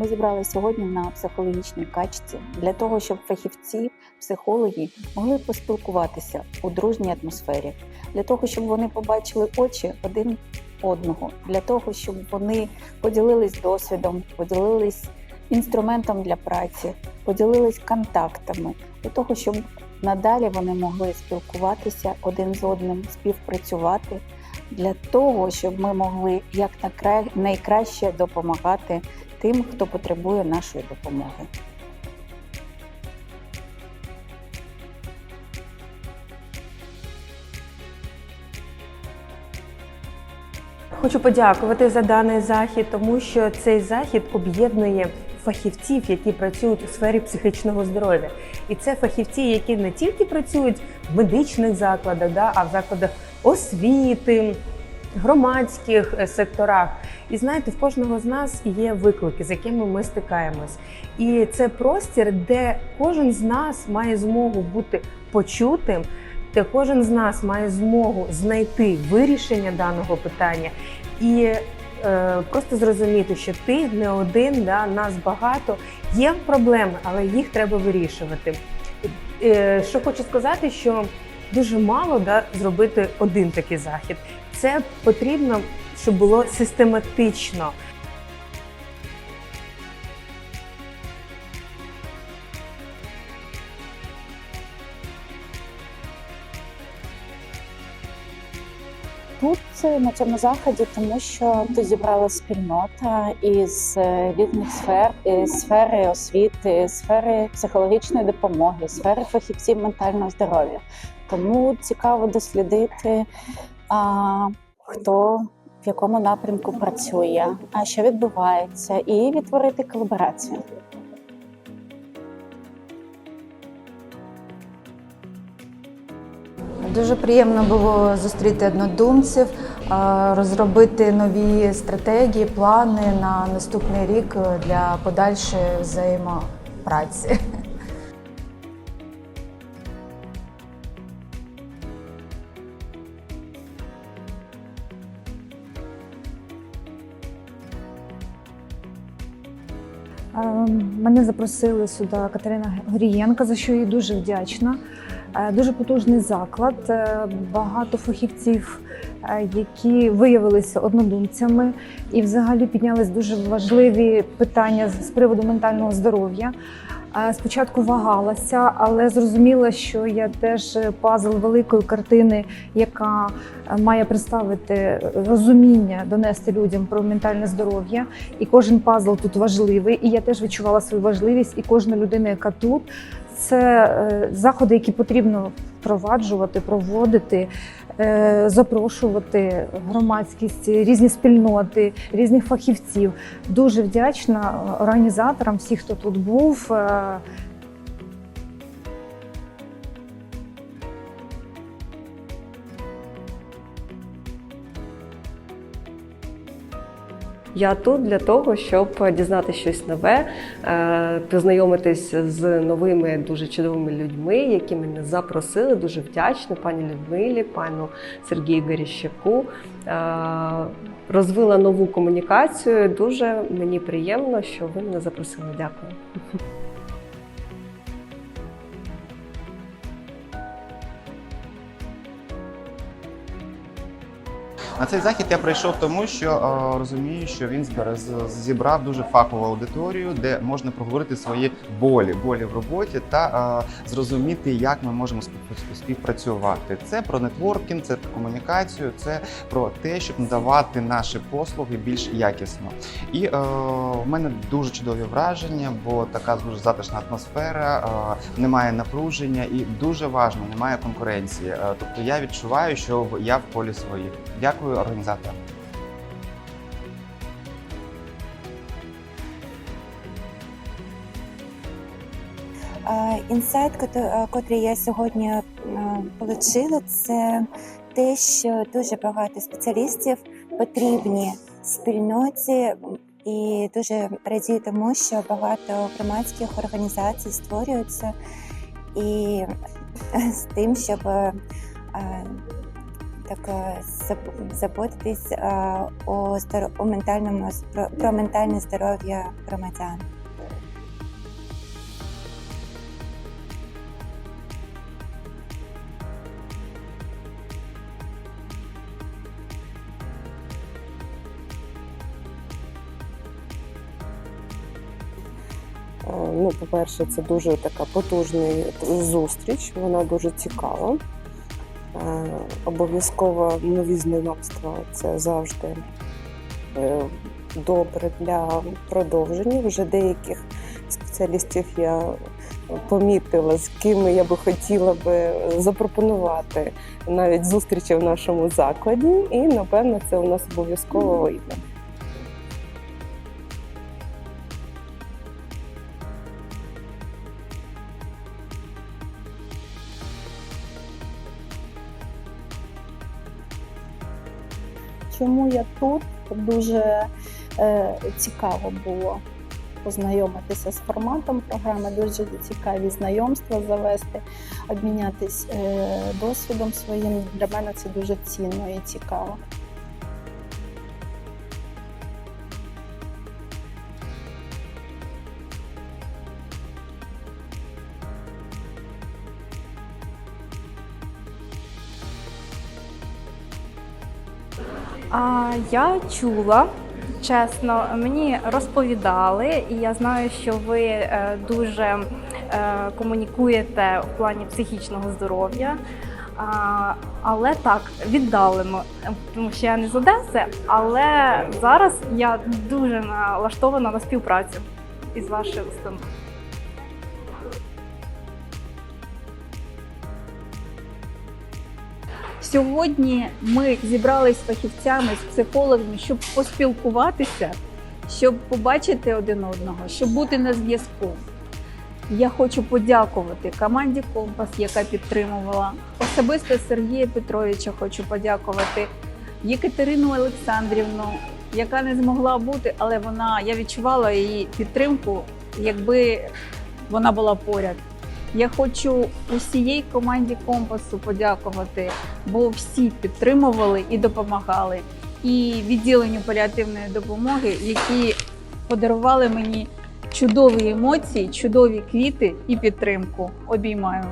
Ми зібралися сьогодні на психологічній качці для того, щоб фахівці, психологи могли поспілкуватися у дружній атмосфері, для того, щоб вони побачили очі один одного, для того, щоб вони поділились досвідом, поділились інструментом для праці, поділились контактами, для того, щоб надалі вони могли спілкуватися один з одним, співпрацювати. Для того, щоб ми могли як найкраще допомагати тим, хто потребує нашої допомоги. Хочу подякувати за даний захід, тому що цей захід об'єднує фахівців, які працюють у сфері психічного здоров'я. І це фахівці, які не тільки працюють в медичних закладах, да, а в закладах освіти, громадських е, секторах. І знаєте, в кожного з нас є виклики, з якими ми стикаємось. І це простір, де кожен з нас має змогу бути почутим, де кожен з нас має змогу знайти вирішення даного питання і е, просто зрозуміти, що ти не один, да, нас багато. Є проблеми, але їх треба вирішувати. Е, що хочу сказати, що дуже мало да, зробити один такий захід. Це потрібно, щоб було систематично. Тут е, на цьому заході, тому що тут зібрала спільнота із е, різних сфер, із сфери освіти, сфери психологічної допомоги, сфери фахівців ментального здоров'я. Тому цікаво дослідити, а, хто в якому напрямку працює, а що відбувається, і відтворити колаборацію. Дуже приємно було зустріти однодумців, розробити нові стратегії, плани на наступний рік для подальшої взаємопраці. Мене запросили сюди Катерина Горієнка, за що їй дуже вдячна. Е, Дуже потужний заклад, е, багато фахівців, які виявилися однодумцями і взагалі піднялись дуже важливі питання з з приводу ментального здоров'я. Е, Спочатку вагалася, але зрозуміла, що я теж пазл великої картини, яка е, має представити розуміння, донести людям про ментальне здоров'я. І кожен пазл тут важливий. І я теж відчувала свою важливість. І кожна людина, яка тут, це е, заходи, які потрібно впроваджувати, проводити, е, запрошувати громадськість, різні спільноти, різних фахівців. Дуже вдячна організаторам, всіх, хто тут був. Я тут для того, щоб дізнати щось нове, е, познайомитись з новими дуже чудовими людьми, які мене запросили. Дуже вдячна пані Людмилі, пану Сергію Горіщаку. Е, Розвила нову комунікацію. Дуже мені приємно, що ви мене запросили. Дякую. На цей захід я прийшов тому, що е, розумію, що він зібрав дуже фахову аудиторію, де можна проговорити свої болі, болі в роботі та е, зрозуміти, як ми можемо спів- співпрацювати. Це про нетворкінг, це про комунікацію, це про те, щоб надавати наші послуги більш якісно. І е, в мене дуже чудові враження, бо така дуже затишна атмосфера, немає напруження і дуже важливо, немає конкуренції. Тобто я відчуваю, що я в полі своїх. Дякую організаторам. Е, Інсайт, котрий я сьогодні отримала, це те, що дуже багато спеціалістів потрібні спільноті, і дуже радію тому, що багато громадських організацій створюються і з тим, щоб так е, заботитись е, здоро- у ментальному про ментальне здоров'я громадян. Е, Ну, по-перше, це дуже така потужна зустріч, вона дуже цікава. Е, Обов'язково нові знайомства це завжди е, добре для продовження. Вже деяких спеціалістів я помітила, з ким я би хотіла би запропонувати навіть зустрічі в нашому закладі, і напевно це у нас обов'язково вийде. Чому я тут? Дуже е, цікаво було познайомитися з форматом програми, дуже цікаві знайомства завести, обмінятись е, досвідом своїм. Для мене це дуже цінно і цікаво. А я чула, чесно, мені розповідали, і я знаю, що ви е, дуже е, комунікуєте в плані психічного здоров'я. Але так, віддалено, тому що я не з Одеси, але зараз я дуже налаштована на співпрацю із вашою установою. Сьогодні ми зібрались з фахівцями, з психологами, щоб поспілкуватися, щоб побачити один одного, щоб бути на зв'язку. Я хочу подякувати команді Компас, яка підтримувала. Особисто Сергія Петровича хочу подякувати, Єкатерину Олександрівну, яка не змогла бути, але вона я відчувала її підтримку, якби вона була поряд. Я хочу усієї команді компасу подякувати, бо всі підтримували і допомагали. І відділенню паліативної допомоги, які подарували мені чудові емоції, чудові квіти і підтримку. Обіймаю.